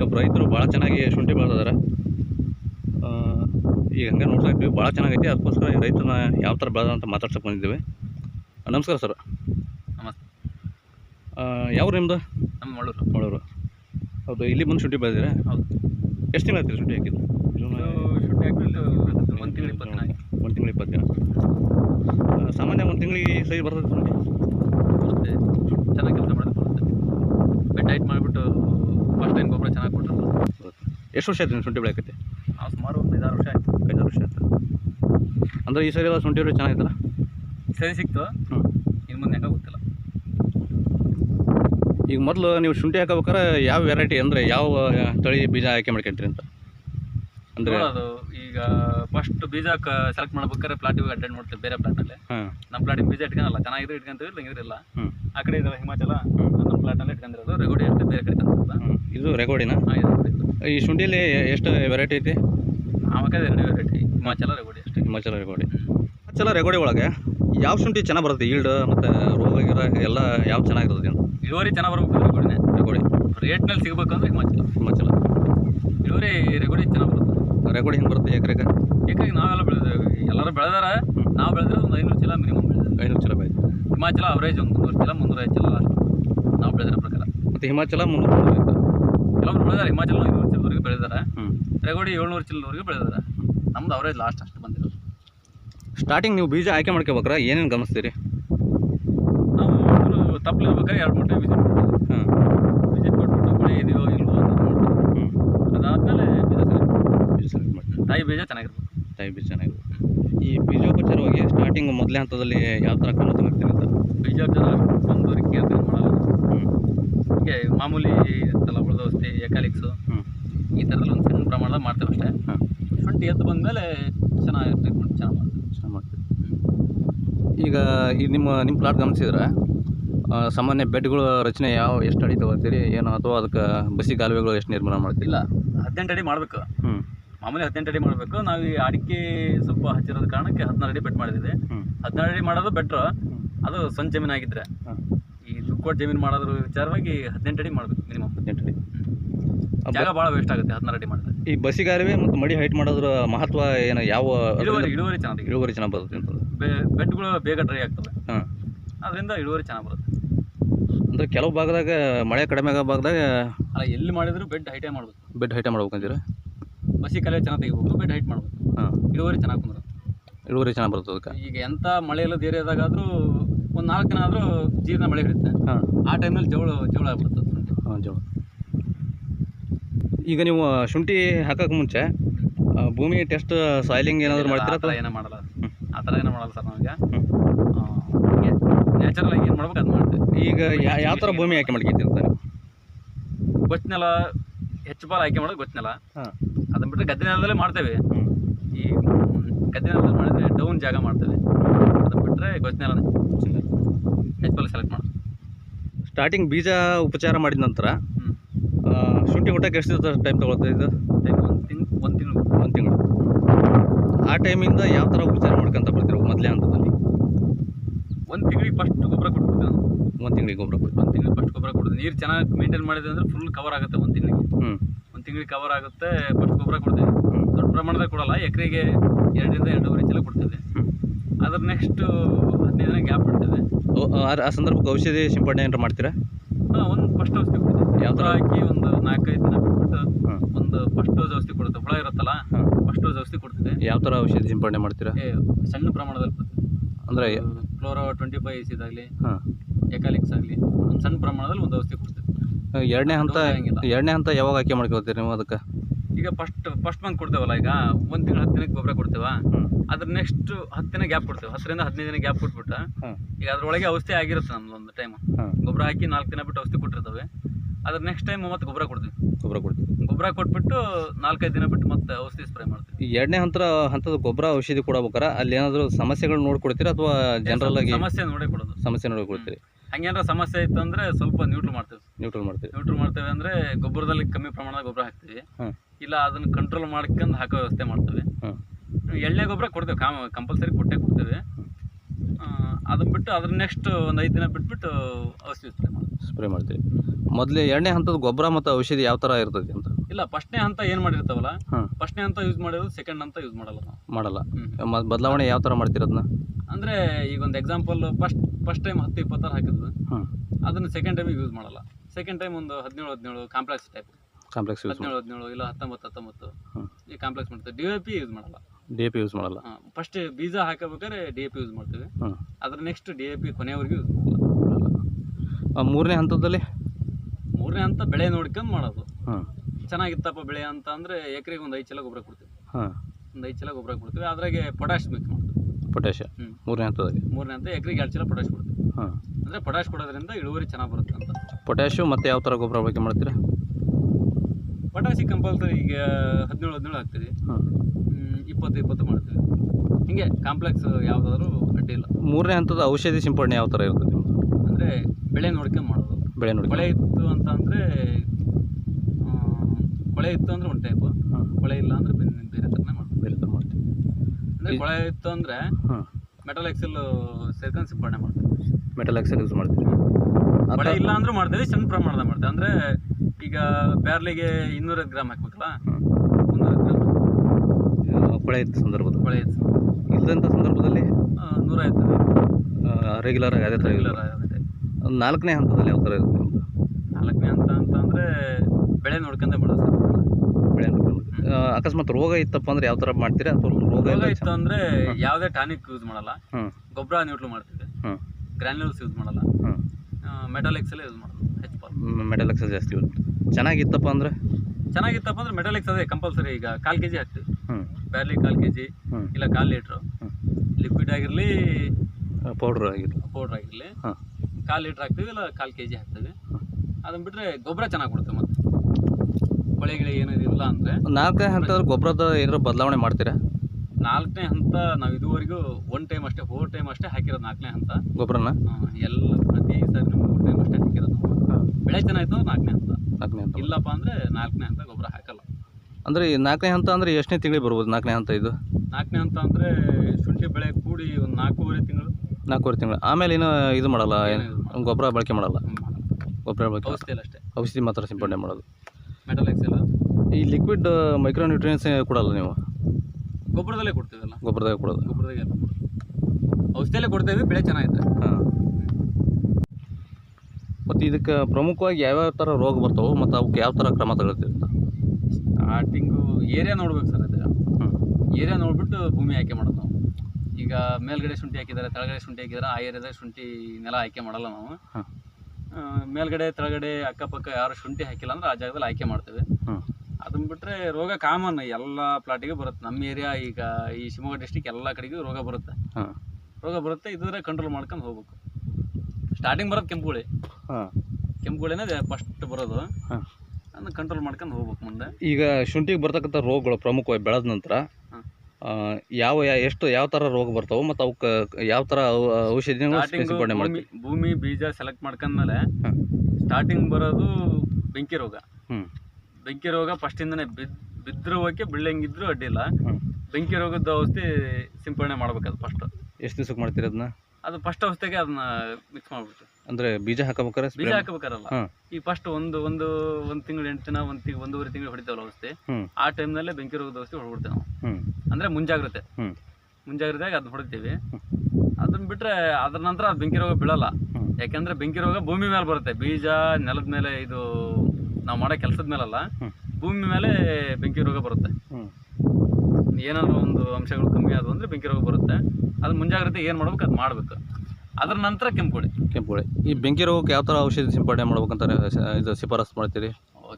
ಇಲ್ಲೊಬ್ಬ ರೈತರು ಭಾಳ ಚೆನ್ನಾಗಿ ಶುಂಠಿ ಬೆಳೆದಿದ್ದಾರೆ ಈಗ ಹಂಗೆ ನೋಡ್ತಾ ಇದ್ವಿ ಭಾಳ ಚೆನ್ನಾಗೈತಿ. ಅದಕ್ಕೋಸ್ಕರ ಈ ರೈತನ ಯಾವ ಥರ ಬೆಳೆದ ಅಂತ ಮಾತಾಡ್ಸಕ್ಕೆ ಬಂದಿದ್ದೀವಿ. ನಮಸ್ಕಾರ ಸರ್. ನಮಸ್ತೆ. ಯಾವ ನಿಮ್ಮದು ನಮ್ಮ ಮಳೂರು. ಮಳ್ಳೂರು ಹೌದು ಇಲ್ಲಿ ಬಂದು ಶುಂಠಿ ಬೆಳೆದಿರಾ ಹೌದು. ಎಷ್ಟು ತಿಂಗಳು ಶುಂಠಿ ಹಾಕಿದ್ದು? ಶುಂಠಿ ಹಾಕಿದ್ದು ಒಂದು ತಿಂಗಳು ಇಪ್ಪತ್ತು ಒಂದು ತಿಂಗಳು ಇಪ್ಪತ್ತು ದಿನ. ಸಾಮಾನ್ಯ ಒಂದು ತಿಂಗಳಿಗೆ ಸರಿ ಬರ್ತದೆ ಶುಂಠಿ ಬರುತ್ತೆ ಚೆನ್ನಾಗಿ ಕೆಲಸ ಮಾಡೋದು ಬರುತ್ತೆ ಬೆಡ್ ಹೈಟ್ ಮಾಡಿಬಿಟ್ಟು ಫಸ್ಟ್ ಟೈಮ್ ಗೊಬ್ಬರ ಚೆನ್ನಾಗಿ ಕೊಟ್ಟರು ಎಷ್ಟು ವರ್ಷ ಆಯ್ತು ನೀವು ಶುಂಠಿ ಬೆಳೆಯಕತ್ತೆ ನಾವು ಸುಮಾರು ಒಂದು ಐದಾರು ವರ್ಷ ಆಯಿತು. ಐದಾರು ವರ್ಷ ಆಯ್ತು? ಅಂದರೆ ಈ ಸರಿ ಎಲ್ಲ ಶುಂಠಿ ಬೆಳೆ ಚೆನ್ನಾಗಿತ್ತಲ್ಲ? ಸರಿ ಸಿಕ್ತು. ಹ್ಞೂ ಇನ್ನು ಮುಂದೆ ಹೆಂಗೆ ಗೊತ್ತಿಲ್ಲ. ಈಗ ಮೊದಲು ನೀವು ಶುಂಠಿ ಹಾಕಬೇಕಾದ್ರೆ ಯಾವ ವೆರೈಟಿ ಅಂದರೆ ಯಾವ ತಳಿ ಬೀಜ ಆಯ್ಕೆ ಮಾಡ್ಕೊಂತೀರಿ ಅಂತ? ಅಂದರೆ ಅದು ಈಗ ಫಸ್ಟ್ ಬೀಜ ಸೆಲೆಕ್ಟ್ ಮಾಡ್ಬೇಕಾದ್ರೆ ಪ್ಲಾಟಿಗೆ ಅಟೆಂಡ್ ಮಾಡ್ತೀವಿ ಬೇರೆ ಪ್ಲಾಟಲ್ಲಿ ನಮ್ಮ ಪ್ಲಾಟಿಗೆ ಬೀಜ ಇಟ್ಕೊಳಲ್ಲ ಚೆನ್ನಾಗಿದ್ರೆ ಇಟ್ಕೊಂತೀವಿ ಇಲ್ಲ. ಇಲ್ಲ ಆ ಕಡೆ ಇದೆಲ್ಲ ಹಿಮಾಚಲ ಪ್ಲಾಟಲ್ಲಿ ಇಟ್ಕೊಂಡಿರೋದು ರೆಗೋಡಿ ಅಂತ ಬೇರೆ ಕಡೆ ತಂದಿರೋದು? ಇದು ರೆಗೋಡಿನ? ಈ ಶುಂಠಿಲಿ ಎಷ್ಟು ವೆರೈಟಿ ಐತಿ? ಎರಡು ವೆರೈಟಿ ಹಿಮಾಚಲ ರೆಗೋಡಿ ಅಷ್ಟೇ. ಹಿಮಾಚಲ ರೆಗೋಡಿ. ಹಿಮಾಚಲ ರೆಗೋಡಿ ಒಳಗೆ ಯಾವ ಶುಂಠಿ ಚೆನ್ನಾಗಿ ಬರುತ್ತೆ ಈಲ್ಡ್ ಮತ್ತು ರೋಗ ಗೀರ ಎಲ್ಲ ಯಾವ ಚೆನ್ನಾಗಿರುತ್ತೆ ಇಳುವರಿ ಚೆನ್ನಾಗಿ ಬರ್ಬೇಕು ರೆಗೋಡಿನೇ. ರೆಗೋಡಿ. ರೇಟ್ನಲ್ಲಿ ಸಿಗಬೇಕು ಅಂದ್ರೆ ಹಿಮಾಚಲ. ಹಿಮಾಚಲ. ಇಳುವರಿ ರೆಗೋಡಿ ಚೆನ್ನಾಗಿ ಬರುತ್ತೆ. ರೆಗೋಡಿ ಹೆಂಗೆ ಬರುತ್ತೆ ಎಕರೆಗೆ ಎಕರೆಗೆ ನಾವೆಲ್ಲ ಬೆಳೆದೇವೆ ಎಲ್ಲರೂ ಬೆಳೆದಾರ ನಾವು ಬೆಳೆದ್ರೆ ಒಂದು ಐನೂರು ಚೀಲ ಮಿನಿಮಮ್ ಐನೂರು ಚೀಲ ಆಯ್ತು ಹಿಮಾಚಲ ಅವರೇಜ್ ಒಂದು ಮುನ್ನೂರು ಚೀಲ ಮುನ್ನೂರೈದು ಚೀಲ ಲಾಸ್ಟ್ ನಾವು ಬೆಳೆದಿರೋ ಪ್ರಕಾರ. ಮತ್ತು ಹಿಮಾಚಲ ಮುನ್ನೂರು ಕೆಲವೊಬ್ರು ಬೆಳೆದಾರೆ ಹಿಮಾಚಲ ಐನೂರು ಚೀಲದವರೆಗೆ ಬೆಳೆದಾರೆ ರೆಗೋಡಿ ಏಳ್ನೂರು ಚೀಲದವರೆಗೆ ಬೆಳೆದಾರೆ ನಮ್ದು ಅವರೇಜ್ ಲಾಸ್ಟ್ ಅಷ್ಟು ಬಂದಿರೋದು. ಸ್ಟಾರ್ಟಿಂಗ್ ನೀವು ಬೀಜ ಆಯ್ಕೆ ಮಾಡ್ಕೋಬೇಕ್ರೆ ಏನೇನು ಗಮನಿಸ್ತೀರಿ? ನಾವು ತಪ್ಪಲಿರ್ಬೇಕಾದ್ರೆ ಎರಡು ಮೂರು ಟೈಮ್ ವಿಸಿಟ್ ಮಾಡ್ತೀವಿ ಹಾಂ ವಿಸಿಟ್ ಕೊಟ್ಬಿಟ್ಟು ಬೆಳೆ ಇದೆಯೋ ಇಲ್ವೋ ಅಂತ ನೋಡ್ತೀವಿ ಅದಾದಮೇಲೆ ಬೀಜ ಸೆಲೆಕ್ಟ್ ಬೀಜ ಮಾಡ್ತೀವಿ. ತಾಯಿ ಬೀಜ ಚೆನ್ನಾಗಿರ್ಬೇಕು ತಾಯಿ ಬೀಜ ಚೆನ್ನಾಗಿರ್ಬೋದು. ಈ ಬೀಜೋಪಚಾರವಾಗಿ ಸ್ಟಾರ್ಟಿಂಗ್ ಮೊದಲೇ ಹಂತದಲ್ಲಿ ಯಾವ ಥರ ಕ್ರಮ ತಗೋತೀರಿ ಅಂತ? ಬೀಜೋಪಚಾರ ಒಂದು ಅಂತ ಹೀಗೆ ಮಾಮೂಲಿ ಇರ್ತಲ್ಲ ಉಳಿದ ಔಷಧಿ ಎಕಾಲಿಕ್ಸು ಈ ಥರದಲ್ಲಿ ಒಂದು ಸಣ್ಣ ಪ್ರಮಾಣದಾಗ ಮಾಡ್ತೇವೆ ಅಷ್ಟೇ. ಶುಂಠಿ ಎದ್ದು ಬಂದಮೇಲೆ ಚೆನ್ನಾಗಿ ಟ್ರೀಟ್ಮೆಂಟ್ ಚೆನ್ನಾಗಿ ಮಾಡ್ತೀವಿ. ಚೆನ್ನಾಗಿ ಮಾಡ್ತೀವಿ. ಈಗ ಈ ನಿಮ್ಮ ನಿಮ್ಮ ಪ್ಲಾಟ್ ಗಮನಿಸಿದ್ರೆ ಸಾಮಾನ್ಯ ಬೆಡ್ಗಳ ರಚನೆ ಯಾವ ಎಷ್ಟು ಅಡಿ ತಗೋತೀರಿ ಏನೋ ಅಥವಾ ಅದಕ್ಕೆ ಬಸಿ ಕಾಲುವೆಗಳು ಎಷ್ಟು ನಿರ್ಮಾಣ ಮಾಡ್ತಿಲ್ಲ ಹದಿನೆಂಟು ಅಡಿ ಮಾಡಬೇಕು. ಹ್ಞೂ ಮಾಮೂಲಿ ಹದಿನೆಂಟು ಅಡಿ ಮಾಡಬೇಕು. ನಾವು ಈ ಅಡಿಕೆ ಸ್ವಲ್ಪ ಹಚ್ಚಿರೋದ ಕಾರಣಕ್ಕೆ ಹದಿನಾರು ಅಡಿ ಬೆಟ್ ಮಾಡಿದ್ದೀವಿ. ಹದಿನಾರು ಅಡಿ ಮಾಡೋದು ಬೆಟ್ರು ಅದು ಸ್ವಂತ ಜಮೀನು ಆಗಿದ್ರೆ ಜಮೀನ್ ಮಾಡೋದ್ರ ವಿಚಾರವಾಗಿ ಹದಿನೆಂಟು ಅಡಿ ಮಾಡಬೇಕು ಮಿನಿಮಮ್ ಹದಿನೆಂಟು ಅಡಿ. ಜಾಗ ಭಾಳ ವೇಸ್ಟ್ ಆಗುತ್ತೆ ಹದಿನಾರು ಅಡಿ ಮಾಡಿದ್ರೆ. ಈ ಬಸಿಗಾರವೇ ಮತ್ತು ಮಡಿ ಹೈಟ್ ಮಾಡೋದ್ರ ಮಹತ್ವ ಏನು ಯಾವ ಇಳುವರಿ ಇಳುವರಿ ಚೆನ್ನಾಗಿ ಇಳುವರಿ ಚೆನ್ನಾಗಿ ಬರುತ್ತೆ ಅಂತಂದ್ರೆ ಬೆಡ್ಗಳು ಬೇಗ ಡ್ರೈ ಆಗ್ತವೆ. ಹಾಂ. ಅದರಿಂದ ಇಳುವರಿ ಚೆನ್ನಾಗಿ ಬರುತ್ತೆ. ಅಂದರೆ ಕೆಲವು ಭಾಗದಾಗ ಮಳೆ ಕಡಿಮೆ ಆಗೋ ಭಾಗದಾಗ ಅಲ್ಲ ಎಲ್ಲಿ ಮಾಡಿದ್ರು ಬೆಡ್ ಹೈಟೇ ಮಾಡಬೇಕು. ಬೆಡ್ ಹೈಟೇ ಅಂತೀರಾ? ಬಸಿ ಕಲೆ ಚೆನ್ನಾಗಿ ತೆಗಿಬೇಕು ಬೆಡ್ ಹೈಟ್ ಮಾಡಬೇಕು. ಹಾಂ. ಇಳುವರಿ ಚೆನ್ನಾಗಿ ಬಂದ್ರೆ ಇಳುವರಿ ಚೆನ್ನಾಗಿ ಬರುತ್ತೆ ಅದಕ್ಕೆ? ಈಗ ಎಂಥ ಮಳೆ ಇಲ್ಲದ ಏರಿಯಾದಾಗಾದರೂ ಒಂದು ನಾಲ್ಕು ದಿನ ಆದರೂ ಜೀರ್ಣ ಮಳೆ ಹಿಡಿಯುತ್ತೆ. ಹಾಂ. ಆ ಟೈಮ್ನಲ್ಲಿ ಜೋಳ ಜೋಳ ಆಗ್ಬಿಡುತ್ತೆ ಶುಂಠಿ ಹಾಂ ಜೋಳ. ಈಗ ನೀವು ಶುಂಠಿ ಹಾಕೋಕೆ ಮುಂಚೆ ಆ, ಭೂಮಿ ಟೆಸ್ಟ್ ಸಾಯಿಲಿಂಗ್ ಏನಾದರೂ ಮಾಡ್ತೀರಾ ಆ ಥರ ಅಥವಾ? ಏನೂ ಮಾಡಲ್ಲ. ಆ ಥರ ಏನೂ ಮಾಡಲ್ಲ ಸರ್ ನಮಗೆ. ನ್ಯಾಚುರಲ್ ಆಗಿ ಏನು ಮಾಡ್ಬೇಕು ಅದು ಮಾಡ್ತೀವಿ. ಈಗ ಯಾವ ಥರ ಭೂಮಿ ಆಯ್ಕೆ ಮಾಡ್ಕೊಂತೀರಿ ಸರ್? ನೀವು ಗೊತ್ತಿನೆಲ ಹೆಚ್ಚು ಬಾಲ್ ಆಯ್ಕೆ ಮಾಡೋದು ಗೊತ್ತಿನೆಲ ಹಾಂ. ಅದನ್ನ ಬಿಟ್ಟರೆ ಗದ್ದೆ ನೆಲದಲ್ಲೇ ಮಾಡ್ತೇವೆ. ಈ ಗದ್ದೆ ಮಾಡಿದ್ರೆ ಡೌನ್ ಜಾಗ ಮಾಡ್ತದೆ. ಅದು ಬಿಟ್ಟರೆ ಹೆಚ್ಚು ಬಾಲ್ ಸೆಲೆಕ್ಟ್ ಮಾಡೋದು. ಸ್ಟಾರ್ಟಿಂಗ್ ಬೀಜ ಉಪಚಾರ ಮಾಡಿದ ನಂತರ ಶುಂಠಿ ಊಟಕ್ಕೆ ಎಷ್ಟು ಟೈಮ್ ತಗೊಳ್ತಾ ಇದು? ಒಂದು ತಿಂಗ್ ಒಂದು ತಿಂಗಳು ಒಂದು ತಿಂಗಳು. ಆ ಟೈಮಿಂದ ಯಾವ ಥರ ಉಪಚಾರ ಮಾಡ್ಕೊಂತ ಬರ್ತೀರಿ ಮೊದಲೇ ಹಂತದಲ್ಲಿ? ಒಂದು ತಿಂಗಳಿಗೆ ಫಸ್ಟ್ ಗೊಬ್ಬರ ಕೊಟ್ಬಿಡ್ತೀವಿ ನಾವು ಒಂದು ತಿಂಗಳಿಗೆ ಗೊಬ್ಬರ ಕೊಟ್ಟು ಒಂದು ತಿಂಗಳಿಗೆ ಫಸ್ಟ್ ಗೊಬ್ಬರ ಕೊಡ್ತೀವಿ ನೀರು ಚೆನ್ನಾಗಿ ಮೇಂಟೈನ್ ಮಾಡಿದೆ ಅಂದರೆ ಫುಲ್ ಕವರ್ ಆಗುತ್ತೆ ಒಂದು ತಿಂಗಳಿಗೆ. ಹ್ಞೂ ಒಂದು ತಿಂಗಳಿಗೆ ಕವರ್ ಆಗುತ್ತೆ ಫಸ್ಟ್ ಗೊಬ್ಬರ ಕೊಡ್ತೀವಿ ಪ್ರಮಾಣದಾಗ ಕೊಡಲ್ಲ ಎಕರೆಗೆ ಎರಡರಿಂದ ಎರಡೂವರೆ ಚೀಲ ಕೊಡ್ತದೆ ಅದ್ರ ನೆಕ್ಸ್ಟ್ ಹದಿನೈದು ದಿನ ಗ್ಯಾಪ್ ಬಿಡ್ತೇವೆ ಓ, ಆ- ಸಂದರ್ಭಕ್ಕೆ ಔಷಧಿ ಸಿಂಪಡಣೆ ಏನಾರು ಮಾಡ್ತೀರಾ? ಹಾಂ ಒಂದು ಫಸ್ಟ್ ಔಷಧಿ ಕೊಡ್ತೀವಿ ಯಾವ ಥರ? ಹಾಕಿ ಒಂದು ನಾಲ್ಕೈದು ದಿನ ಬಿಟ್ಬಿಟ್ಟು ಒಂದು ಫಸ್ಟ್ ಡೋಸ್ ಔಷಧಿ ಕೊಡುತ್ತೆ. ಹುಳ ಇರುತ್ತಲ್ಲ ಫಸ್ಟ್ ಡೋಸ್ ಔಷಧಿ ಕೊಡ್ತದೆ ಯಾವ ಥರ ಔಷಧಿ ಸಿಂಪಡಣೆ ಮಾಡ್ತೀರಾ? ಸಣ್ಣ ಪ್ರಮಾಣದಲ್ಲಿ ಕೊಡ್ತೀವಿ ಅಂದರೆ ಕ್ಲೋರೋ ಟ್ವೆಂಟಿ ಫೈವ್ ಇದಾಗಲಿ ಹಾಂ ಎಕಾಲಿಕ್ಸ್ ಆಗಲಿ ಒಂದು ಸಣ್ಣ ಪ್ರಮಾಣದಲ್ಲಿ ಒಂದು ಔಷಧಿ ಕೊಡ್ತೀವಿ ಎರಡನೇ ಹಂತ ಎರಡನೇ ಹಂತ ಯಾವಾಗ ಆಯ್ಕೆ ಮಾಡ್ಕೊಳ್ತೀರಿ ನೀವು ಅದಕ್ಕೆ? ಈಗ ಫಸ್ಟ್ ಫಸ್ಟ್ ಮಂತ್ ಕೊಡ್ತೇವಲ್ಲ ಈಗ? ಒಂದು ತಿಂಗಳು ಹತ್ತು ದಿನಕ್ಕೆ ಗೊಬ್ಬರ ಕೊಡ್ತೇವ. ಅದ್ರ ನೆಕ್ಸ್ಟ್ ಹತ್ತು ದಿನ ಗ್ಯಾಪ್ ಕೊಡ್ತೇವೆ. ಹಸರಿಂದ ಹದಿನೈದು ದಿನ ಗ್ಯಾಪ್ ಕೊಟ್ಬಿಟ್ಟು ಈಗ ಅದ್ರೊಳಗೆ ಔಷಧಿ ಆಗಿರುತ್ತೆ ನಮ್ದು ಒಂದು ಟೈಮ್ ಗೊಬ್ಬರ ಹಾಕಿ ನಾಲ್ಕು ದಿನ ಬಿಟ್ಟು ಔಷಧಿ ಕೊಟ್ಟಿರ್ತವೆ. ಅದ್ರ ನೆಕ್ಸ್ಟ್ ಟೈಮ್ ಮತ್ತೆ ಗೊಬ್ಬರ ಕೊಡ್ತೀವಿ. ಗೊಬ್ಬರ ಕೊಡ್ತೀವಿ. ಗೊಬ್ಬರ ಕೊಟ್ಬಿಟ್ಟು ನಾಲ್ಕೈದು ದಿನ ಬಿಟ್ಟು ಮತ್ತೆ ಔಷಧಿ ಸ್ಪ್ರೇ ಮಾಡ್ತೀವಿ. ಈ ಎರಡನೇ ಹಂತ ಹಂತದ ಗೊಬ್ಬರ ಔಷಧಿ ಕೊಡಬೇಕಾರ? ಅಲ್ಲಿ ಏನಾದರೂ ಸಮಸ್ಯೆಗಳು ನೋಡ್ಕೊಡ್ತೀರಾ ಅಥವಾ ಜನರಲ್ ಆಗಿ ಸಮಸ್ಯೆ ನೋಡೇ ಕೊಡೋದು. ಸಮಸ್ಯೆ ನೋಡಿ ಕೊಡ್ತೀರಿ? ಹಂಗೇನಾರ ಸಮಸ್ಯೆ ಇತ್ತು ಅಂದ್ರೆ ಸ್ವಲ್ಪ ನ್ಯೂಟ್ರಲ್ ಮಾಡ್ತೀವಿ. ನ್ಯೂಟ್ರಲ್ ಮಾಡ್ತೀವಿ ನ್ಯೂಟ್ರಲ್ ಮಾಡ್ತೇವೆ ಅಂದ್ರೆ ಗೊಬ್ಬರದಲ್ಲಿ ಕಮ್ಮಿ ಪ್ರಮಾಣದ ಗೊಬ್ಬರ ಹಾಕ್ತೀವಿ. ಇಲ್ಲ ಅದನ್ನ ಕಂಟ್ರೋಲ್ ಮಾಡ್ಕೊಂಡು ಹಾಕೋ ವ್ಯವಸ್ಥೆ ಮಾಡ್ತೇವೆ. ಎಳ್ಳೆ ಎಣ್ಣೆ ಗೊಬ್ಬರ ಕೊಡ್ತೇವೆ ಕಾಮ ಕಂಪಲ್ಸರಿ ಕೊಟ್ಟೆ ಕೊಡ್ತೇವೆ. ಅದನ್ನ ಬಿಟ್ಟು ಅದ್ರ ನೆಕ್ಸ್ಟ್ ಒಂದು ಐದು ದಿನ ಬಿಟ್ಬಿಟ್ಟು ಔಷಧಿ ಸ್ಪ್ರೇ ಮಾಡ್ತೀವಿ. ಸ್ಪ್ರೇ ಮಾಡ್ತೇವೆ ಮೊದಲೇ ಎರಡನೇ ಹಂತದ ಗೊಬ್ಬರ ಮತ್ತು ಔಷಧಿ ಯಾವ ಥರ ಇರ್ತೈತಿ ಅಂತ? ಇಲ್ಲ ಫಸ್ಟ್ನೇ ಹಂತ ಏನು ಮಾಡಿರ್ತಾವಲ್ಲ ಫಸ್ಟ್ ಫಸ್ಟ್ನೇ ಹಂತ ಯೂಸ್ ಮಾಡಿರೋದು ಸೆಕೆಂಡ್ ಹಂತ ಯೂಸ್ ಮಾಡಲ್ಲ ನಾವು. ಮಾಡಲ್ಲ. ಬದಲಾವಣೆ ಯಾವ ಥರ ಮಾಡ್ತಿರೋದನ್ನ ಅಂದರೆ ಈಗ ಒಂದು ಎಕ್ಸಾಂಪಲ್ ಫಸ್ಟ್ ಫಸ್ಟ್ ಟೈಮ್ ಹತ್ತು ಇಪ್ಪತ್ತಾರು ಹಾಕಿದ್ದು ಅದನ್ನು ಸೆಕೆಂಡ್ ಟೈಮಿಗೆ ಯೂಸ್ ಮಾಡಲ್ಲ. ಸೆಕೆಂಡ್ ಟೈಮ್ ಒಂದು ಹದಿನೇಳು ಹದಿನೇಳು ಕಾಂಪ್ಲೆಕ್ಸ್ ಟೈಪ್ ಕಾಂಪ್ಲೆಕ್ಸ್ ಯೂಸ್ ಹದಿನೇಳು ಹದಿನೇಳು ಇಲ್ಲ ಹತ್ತೊಂಬತ್ತು ಹತ್ತೊಂಬತ್ತು. ಈ ಕಾಂಪ್ಲೆಕ್ಸ್ ಮಾಡ್ತೀವಿ. ಡಿ ಎ ಪಿ ಯೂಸ್ ಮಾಡಲ್ಲ. ಡಿ ಎ ಪಿ ಯೂಸ್ ಮಾಡಲ್ಲ. ಫಸ್ಟ್ ಬೀಜ ಹಾಕಬೇಕಾದ್ರೆ ಡಿ ಎ ಪಿ ಯೂಸ್ ಮಾಡ್ತೀವಿ. ಆದ್ರೆ ಅದ್ರ ನೆಕ್ಸ್ಟ್ ಡಿ ಎ ಪಿ ಕೊನೆಯವರೆಗೂ ಯೂಸ್ ಮಾಡಲ್ಲ ಮೂರನೇ ಹಂತದಲ್ಲಿ? ಮೂರನೇ ಹಂತ ಬೆಳೆ ನೋಡ್ಕೊಂಡು ಮಾಡೋದು. ಹಾಂ ಚೆನ್ನಾಗಿತ್ತಪ್ಪ ಬೆಳೆ ಅಂತ ಅಂದರೆ ಎಕರೆಗೆ ಒಂದು ಐದು ಚೀಲ ಗೊಬ್ಬರ ಕೊಡ್ತೀವಿ. ಹಾಂ ಒಂದು ಐದು ಚೀಲ ಗೊಬ್ಬರ ಕೊಡ್ತೀವಿ. ಅದ್ರಾಗೆ ಪೊಟ್ಯಾಶ್ ಮಿಕ್ಸ್ ಮಾಡ್ತೀವಿ. Potash hmm. ಮೂರನೇ ಹಂತದಲ್ಲಿ? ಮೂರನೇ ಹಂತ ಎಕರೆಗೆ ಎರಡು ಚೀಲ ಪೊಟ್ಯಾಶ್ ಕೊಡ್ತೀವಿ. ಹಾಂ ಅಂದರೆ ಪೊಟ್ಯಾಶ್ ಕೊಡೋದ್ರಿಂದ ಇಳುವರಿ ಚೆನ್ನಾಗಿ ಬರುತ್ತೆ ಅಂತ. ಪೊಟ್ಯಾಶು ಮತ್ತು ಯಾವ ಥರ ಗೊಬ್ಬರ ಬಳಕೆ ಮಾಡ್ತೀರಾ? ಪೊಟ್ಯಾಶಿ ಕಂಪಲ್ಸರಿ ಈಗ ಹದಿನೇಳು ಹದಿನೇಳು ಆಗ್ತದೆ. ಹ್ಮ್, ಇಪ್ಪತ್ತು ಇಪ್ಪತ್ತು ಮಾಡ್ತೀವಿ. ಹಿಂಗೆ ಕಾಂಪ್ಲೆಕ್ಸ್ ಯಾವುದಾದ್ರೂ ಅಡ್ಡಿ ಇಲ್ಲ. ಮೂರನೇ ಹಂತದ ಔಷಧಿ ಸಿಂಪಡಣೆ ಯಾವ ಥರ ಇರ್ತದೆ ನಿಮ್ಮದು ಅಂದರೆ ಬೆಳೆ ನೋಡ್ಕೊಂಡು ಮಾಡೋದು. ಬೆಳೆ ನೋಡಿ ಕೊಳೆ ಇತ್ತು ಅಂತ ಅಂದರೆ ಕೊಳೆ ಇತ್ತು ಅಂದರೆ ಒಂದು ಟೈಪು ಹಾಂ. ಕೊಳೆ ಇಲ್ಲ ಅಂದರೆ ಬೇರೆ ಬೇರೆ ಥರನೇ ಮಾಡ್ತೀವಿ ಬೇರೆ ಥರ ಮಾಡ್ತೀವಿ. ಅಂದರೆ ಕೊಳೆ ಇತ್ತು ಅಂದರೆ ಹಾಂ. ಮೆಟಲ್ ಎಕ್ಸೆಲ್ ಸೇರ್ಕೊಂಡು ಸಿಂಪಡಣೆ ಮಾಡ್ತೀವಿ. ಮೆಟಲ್ ಎಕ್ಸೆಲ್ ಯೂಸ್ ಮಾಡ್ತೀವಿ ಕೊಳೆ ಇಲ್ಲ ಅಂದ್ರೂ ಮಾಡ್ತೀವಿ ಸಣ್ಣ ಪ್ರಮಾಣದ ಮಾಡ್ತೀವಿ. ಅಂದರೆ ಈಗ ಬ್ಯಾರ್ಲಿಗೆ ಇನ್ನೂರೈದು ಗ್ರಾಮ್ ಹಾಕ್ಬೇಕಲ್ಲ? ಹಾಂ ಮುನ್ನೂರೈವತ್ತು ಗ್ರಾಮ್ ಕೊಳೆ ಇದ್ದ ಸಂದರ್ಭದ ಕೊಳೆ ಇತ್ತು ಇಲ್ಲದಂಥ ಸಂದರ್ಭದಲ್ಲಿ? ನೂರೈವತ್ತು ರೆಗ್ಯುಲರ್ ಆಗಿ ಅದೇ ಥರ ರೆಗ್ಯುಲರ್ ನಾಲ್ಕನೇ ಹಂತದಲ್ಲಿ ಯಾವ ಥರ ಇರುತ್ತೆ ನಿಮ್ಮದು ನಾಲ್ಕನೇ ಹಂತ ಅಂತ ಅಂದರೆ ಬೆಳೆ ನೋಡ್ಕೊಂಡೆ ಮಾಡೋದು ಸರ್. ಬೆಳೆ ನೋಡ್ಕೊಂಡು. ಅಕಸ್ಮಾತ್ ರೋಗ ಇತ್ತಪ್ಪ ಅಂದ್ರೆ ಯಾವ ಥರ ಮಾಡ್ತೀರಾ? ಅಥವಾ ರೋಗ ರೋಗ ಇಲ್ಲ ಇತ್ತು ಅಂದರೆ ಯಾವುದೇ ಟಾನಿಕ್ ಯೂಸ್ ಮಾಡಲ್ಲ. ಹ್ಞೂ ಗೊಬ್ಬರ ನ್ಯೂಟ್ಲು ಮಾಡ್ತೀವಿ ಹ್ಞೂ ಗ್ರ್ಯಾನ್ಯೂಲ್ಸ್ ಯೂಸ್ ಮಾಡಲ್ಲ. ಹ್ಞೂ ಮೆಟಲ್ ಎಕ್ಸೆಲ್ ಯೂಸ್ ಮಾಡೋದು ಹೆಚ್ ಪಾಲ್. ಮೆಟಲ್ ಆಕ್ಸೈಡ್ ಜಾಸ್ತಿ ಯೂಸ್ ಚೆನ್ನಾಗಿತ್ತಪ್ಪ ಅಂದ್ರೆ? ಚೆನ್ನಾಗಿತ್ತಪ್ಪ ಅಂದ್ರೆ ಮೆಟಲ್ ಅದೇ ಕಂಪಲ್ಸರಿ ಈಗ. ಕಾಲು ಕೆ ಜಿ ಹಾಕ್ತೀವಿ. ಹ್ಞೂ ಬ್ಯಾರ್ಲಿ ಕಾಲು ಕೆ ಜಿ ಹ್ಞೂ ಇಲ್ಲ ಕಾಲು ಲೀಟ್ರು. ಲಿಕ್ವಿಡ್ ಆಗಿರಲಿ ಪೌಡ್ರ್ ಆಗಿರಲಿ. ಪೌಡ್ರ್ ಆಗಿರಲಿ. ಹಾಂ. ಕಾಲು ಲೀಟ್ರ್ ಹಾಕ್ತೀವಿ ಇಲ್ಲ ಕಾಲು ಕೆ ಜಿ ಹಾಕ್ತೀವಿ. ಅದನ್ನ ಬಿಟ್ಟರೆ ಗೊಬ್ಬರ ಚೆನ್ನಾಗಿ ಕೊಡುತ್ತೆ ಮತ್ತೆ. ಕೊಳೆಗಿಳೆ ಏನೂ ಇಲ್ಲ ಅಂದರೆ. ನಾಲ್ಕನೇ ಹಂತದ ಗೊಬ್ಬರದ ಏನಾದ್ರು ಬದಲಾವಣೆ ಮಾಡ್ತೀರಾ? ನಾಲ್ಕನೇ ಹಂತ ನಾವು ಇದುವರೆಗೂ ಒನ್ ಟೈಮ್ ಅಷ್ಟೇ ಫೋರ್ ಟೈಮ್ ಅಷ್ಟೇ ಹಾಕಿರೋದು ನಾಲ್ಕನೇ ಹಂತ. ಗೊಬ್ಬರನ? ಎಲ್ಲ ಪ್ರತಿ ಸಾರಿನೂ ಮೂರು ಟೈಮ್ ಅಷ್ಟೇ ಹಾಕಿರೋದು. ಬೆಳೆ ಚೆನ್ನಾಗಿತ್ತು ನಾಲ್ಕನೇ ಹಂತ. ನಾಲ್ಕನೇ ಹಂತ ಇಲ್ಲಪ್ಪ ಅಂದರೆ ನಾಲ್ಕನೇ ಹಂತ ಗೊಬ್ಬರ ಹಾಕಲ್ಲ. ಅಂದರೆ ಈ ನಾಲ್ಕನೇ ಹಂತ ಅಂದರೆ ಎಷ್ಟನೇ ತಿಂಗಳಿಗೆ ಬರ್ಬೋದು ನಾಲ್ಕನೇ ಹಂತ ಇದು? ನಾಲ್ಕನೇ ಹಂತ ಅಂದರೆ ಶುಂಠಿ ಬೆಳೆ ಕೂಡಿ ಒಂದು ನಾಲ್ಕೂವರೆ ತಿಂಗಳು. ನಾಲ್ಕೂವರೆ ತಿಂಗಳು. ಆಮೇಲೆ ಏನು ಇದು ಮಾಡಲ್ಲ. ಗೊಬ್ಬರ ಬಳಕೆ ಮಾಡಲ್ಲ. ಗೊಬ್ಬರ ಬಳಕೆ. ಔಷಧಿ ಅಷ್ಟೇ. ಔಷಧಿ ಮಾತ್ರ ಸಿಂಪಡಣೆ ಮಾಡೋದು. ಮೆಟಲ್ ಎಕ್ಸೆಲ್ ಈ ಲಿಕ್ವಿಡ್ ಮೈಕ್ರೋ ನ್ಯೂಟ್ರಿಯನ್ಸ್ ಕೊಡಲ್ಲ ನೀವು? ಗೊಬ್ಬರದಲ್ಲೇ ಕೊಡ್ತೀವಲ್ಲ ಗೊಬ್ಬರದಾಗ ಕೊಡೋದು. ಗೊಬ್ಬರದಾಗೆ ಔಷಧಿಯಲ್ಲೇ ಕೊಡ್ತೇವೆ ಬೆಳೆ ಚೆನ್ನಾಗಿದೆ ಹಾಂ. ಮತ್ತು ಇದಕ್ಕೆ ಪ್ರಮುಖವಾಗಿ ಯಾವ್ಯಾವ ಥರ ರೋಗ ಬರ್ತಾವೆ ಮತ್ತು ಅವಕ್ಕೆ ಯಾವ ಥರ ಕ್ರಮ ತಗೊಳ್ತೀರಿ ಸ್ಟಾರ್ಟಿಂಗು ಏರಿಯಾ ನೋಡ್ಬೇಕು ಸರ್ ಅದು ಏರಿಯಾ ನೋಡ್ಬಿಟ್ಟು ಭೂಮಿ ಆಯ್ಕೆ ಮಾಡೋದು ನಾವು. ಈಗ ಮೇಲ್ಗಡೆ ಶುಂಠಿ ಹಾಕಿದ್ದಾರೆ ತೆಳಗಡೆ ಶುಂಠಿ ಹಾಕಿದ್ದಾರೆ ಆ ಏರಿಯಾದ ಶುಂಠಿ ನೆಲ ಆಯ್ಕೆ ಮಾಡಲ್ಲ ನಾವು. ಮೇಲ್ಗಡೆ ತೆಳಗಡೆ ಅಕ್ಕಪಕ್ಕ ಯಾರು ಶುಂಠಿ ಹಾಕಿಲ್ಲ ಅಂದ್ರೆ ಆ ಜಾಗದಲ್ಲಿ ಆಯ್ಕೆ ಮಾಡ್ತೇವೆ. ಅದನ್ನ ಬಿಟ್ಟರೆ ರೋಗ ಕಾಮನ್ ಎಲ್ಲ ಪ್ಲಾಟಿಗೂ ಬರುತ್ತೆ. ನಮ್ಮ ಏರಿಯಾ ಈಗ ಈ ಶಿವಮೊಗ್ಗ ಡಿಸ್ಟಿಕ್ ಎಲ್ಲ ಕಡೆಗೂ ರೋಗ ಬರುತ್ತೆ. ರೋಗ ಬರುತ್ತೆ ಇದ್ರೆ ಕಂಟ್ರೋಲ್ ಮಾಡ್ಕೊಂಡು ಹೋಗ್ಬೇಕು. ಸ್ಟಾರ್ಟಿಂಗ್ ಬರೋದು ಕೆಂಪುಳಿ ಹಾಂ. ಕೆಂಪುಳಿನೇ ಫಸ್ಟ್ ಬರೋದು. ಹಾಂ. ಅದನ್ನ ಕಂಟ್ರೋಲ್ ಮಾಡ್ಕೊಂಡು ಹೋಗ್ಬೇಕು ಮುಂದೆ. ಈಗ ಶುಂಠಿಗೆ ಬರ್ತಕ್ಕಂಥ ರೋಗಗಳು ಪ್ರಮುಖವಾಗಿ ಬೆಳೆದ ನಂತರ ಯಾವ ಎಷ್ಟು ಯಾವ ಥರ ರೋಗ ಬರ್ತಾವೆ ಮತ್ತು ಅವಕ್ಕೆ ಯಾವ ಥರ ಔಷಧಿ ಸಿಂಪಡಣೆ ಭೂಮಿ ಮಾಡ್ತೀವಿ? ಭೂಮಿ ಬೀಜ ಸೆಲೆಕ್ಟ್ ಮಾಡ್ಕೊಂಡ್ಮೇಲೆ. ಸ್ಟಾರ್ಟಿಂಗ್ ಬರೋದು ಬೆಂಕಿ ರೋಗ. ಬೆಂಕಿ ರೋಗ ಫಸ್ಟಿಂದನೇ ಬಿದ್ದು ಬಿದ್ದರೂ ಓಕೆ ಬೀಳಂಗಿದ್ರು ಅಡ್ಡಿಲ್ಲ. ಬೆಂಕಿ ರೋಗದ ಔಷಧಿ ಸಿಂಪಡಣೆ ಮಾಡ್ಬೇಕು ಅದು ಫಸ್ಟ್ ಎಷ್ಟು ದಿವ್ಸಕ್ಕೆ ಮಾಡ್ತೀರಿ ಅದನ್ನ? ಅದು ಫಸ್ಟ್ ಅವಸ್ಥೆಗೆ ಅದನ್ನ ಮಿಕ್ಸ್ ಮಾಡ್ಬಿಟ್ಟು ಅಂದ್ರೆ ಬೀಜ ಹಾಕಬೇಕಾರೆ ಬೀಜ ಹಾಕಬೇಕಾರಲ್ಲ. ಹಾಂ. ಈ ಫಸ್ಟ್ ಒಂದು ಒಂದು ಒಂದ್ ತಿಂಗಳು ಎಂಟು ದಿನ ಒಂದ್ ತಿಂಗಳು ಒಂದೂವರೆ ತಿಂಗಳು ಹೊಡಿತಾವಲ್ಲ ಔಷಧಿ. ಆ ಆ ಟೈಮ್ನಲ್ಲೇ ಬೆಂಕಿ ರೋಗದ ಔಷಧಿ ಹೊಡ್ಬಿಡ್ತೇವೆ ನಾವು. ಅಂದ್ರೆ ಅಂದರೆ ಮುಂಜಾಗ್ರತೆ. ಹ್ಞೂ ಮುಂಜಾಗ್ರತೆಯಾಗಿ ಅದನ್ನ ಹೊಡಿತೀವಿ. ಅದನ್ನ ಬಿಟ್ರೆ ಅದ್ರ ನಂತರ ಅದು ಬೆಂಕಿ ರೋಗ ಬೀಳಲ್ಲ. ಯಾಕಂದ್ರೆ ಯಾಕೆಂದ್ರೆ ಬೆಂಕಿ ರೋಗ ಭೂಮಿ ಮೇಲೆ ಬರುತ್ತೆ. ಬೀಜ ನೆಲದ ಮೇಲೆ ಇದು ನಾವು ಮಾಡೋ ಕೆಲಸದ ಮೇಲಲ್ಲ. ಹ್ಮ್. ಭೂಮಿ ಮೇಲೆ ಬೆಂಕಿ ರೋಗ ಬರುತ್ತೆ. ಏನಾದ್ರು ಒಂದು ಅಂಶಗಳು ಕಮ್ಮಿ ಆದವು ಅಂದ್ರೆ ಬೆಂಕಿ ರೋಗ ಬರುತ್ತೆ. ಅದು ಮುಂಜಾಗ್ರತೆ ಏನು ಮಾಡ್ಬೇಕು ಅದು ಮಾಡ್ಬೇಕು. ಅದ್ರ ನಂತರ ಕೆಂಪುಳಿ ಕೆಂಪುಳಿ ಈ ಬೆಂಕಿ ರೋಗಕ್ಕೆ ಯಾವ ಥರ ಔಷಧಿ ಸಿಂಪಡಣೆ ಮಾಡ್ಬೇಕಂತಾರೆ ಇದು ಶಿಫಾರಸು ಮಾಡ್ತೀರಿ?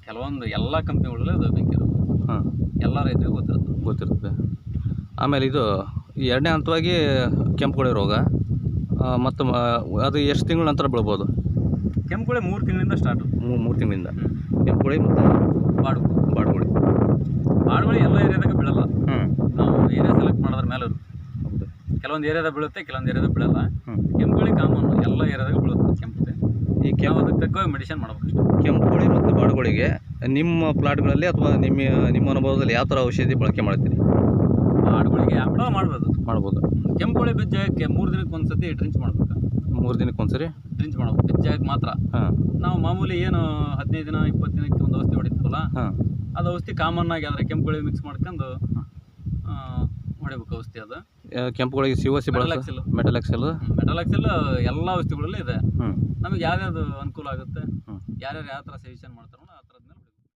ಕೆಲವೊಂದು ಎಲ್ಲ ಕಂಪ್ನಿಗಳಲ್ಲಿ ಅದು ಬೆಂಕಿ ರೋಗ. ಹಾಂ. ಎಲ್ಲ ರೈತರಿಗೂ ಗೊತ್ತಿರುತ್ತೆ. ಗೊತ್ತಿರುತ್ತೆ. ಆಮೇಲೆ ಇದು ಈ ಎರಡನೇ ಹಂತವಾಗಿ ಕೋಳಿ ರೋಗ. ಮತ್ತು ಅದು ಎಷ್ಟು ತಿಂಗಳ ನಂತರ ಬೀಳ್ಬೋದು? ಕೋಳಿ ಮೂರು ತಿಂಗಳಿಂದ ಸ್ಟಾರ್ಟ್ ಮೂರು ತಿಂಗಳಿಂದ. ತಿಂಗಳಿಂದ ಕೋಳಿ ಮತ್ತು ಬಾಡು ಬಾಡುಗುಳಿ ಬಾಡುಗಳು ಎಲ್ಲ ಏರಿಯಾದಾಗ ಬೀಳಲ್ಲ. ಏರಿಯಾ ಸೆಲೆಕ್ಟ್ ಮಾಡೋದ್ರ ಮೇಲೆ ಹೌದು. ಕೆಲವೊಂದು ಏರಿಯಾದಾಗ ಬೀಳುತ್ತೆ ಕೆಲವೊಂದು ಏರಿಯಾದಾಗ ಬೀಳಲ್ಲ. ಕೆಂಪು ಕೆಂಪುಳಿ ಕಾಮನ್ ಎಲ್ಲ ಏರಿಯಾದಾಗ ಬೀಳುತ್ತೆ ಕೆಂಪುತ್ತೆ. ಈ ಕೆಂಪು ಅದಕ್ಕೆ ತಕ್ಕ ಮೆಡಿಸಿನ್ ಮಾಡ್ಬೇಕಷ್ಟೆ. ಕೆಂಪುಳಿ ಮತ್ತು ಬಾಡುಗಳಿಗೆ ನಿಮ್ಮ ಪ್ಲಾಟ್ಗಳಲ್ಲಿ ಅಥವಾ ನಿಮ್ಮ ನಿಮ್ಮ ಅನುಭವದಲ್ಲಿ ಯಾವ ಥರ ಔಷಧಿ ಬಳಕೆ ಮಾಡ್ತೀರಿ? ಬಾಡುಗಳಿಗೆ ಯಾವ ಮಾಡ್ಬೋದು. ಮಾಡ್ಬೋದು. ಕೆಂಪು ಕೋಳಿ ಬಿದ್ದ ಜಾಗಕ್ಕೆ ಮೂರು ದಿನಕ್ಕೆ ಒಂದು ಸತಿ ಡ್ರಿಂಚ್ ಮಾಡ್ಬೇಕು. ಮೂರು ದಿನಕ್ಕೆ ಒಂದ್ಸರಿ? ಡ್ರಿಂಚ್ ಮಾಡ್ಬೇಕು ಬೀಜಕ್ಕೆ ಮಾತ್ರ. ನಾವು ಮಾಮೂಲಿ ಏನು ಹದಿನೈದು ದಿನ ಇಪ್ಪತ್ತು ದಿನಕ್ಕೆ ಒಂದು ಔಷಧಿ ಹೊಡಿತೀವಲ್ಲ ಅದು ಔಷಧಿ ಕಾಮನ್ ಆಗಿ ಅದರ ಕೆಂಪು ಕೋಳಿ ಮಿಕ್ಸ್ ಮಾಡ್ಕೊಂಡು ಹೊಡಿಬೇಕು ಔಷಧಿ ಅದು. ಕೆಂಪುಗಳಿಗೆ ಸಿ ಒ ಸಿ ಬಳಸ ಮೆಟಲ್ ಎಕ್ಸೆಲ್ ಮೆಟಲಾಕ್ಸಿಲ್ ಎಲ್ಲ ಔಷಧಿಗಳಲ್ಲಿ ಇದೆ. ಹ್ಞೂ ನಮಗೆ ಯಾವ್ಯಾವ್ದು ಅನುಕೂಲ ಆಗುತ್ತೆ. ಯಾರ್ಯಾರು ಯಾವ ಥರ ಸಜೆಷನ್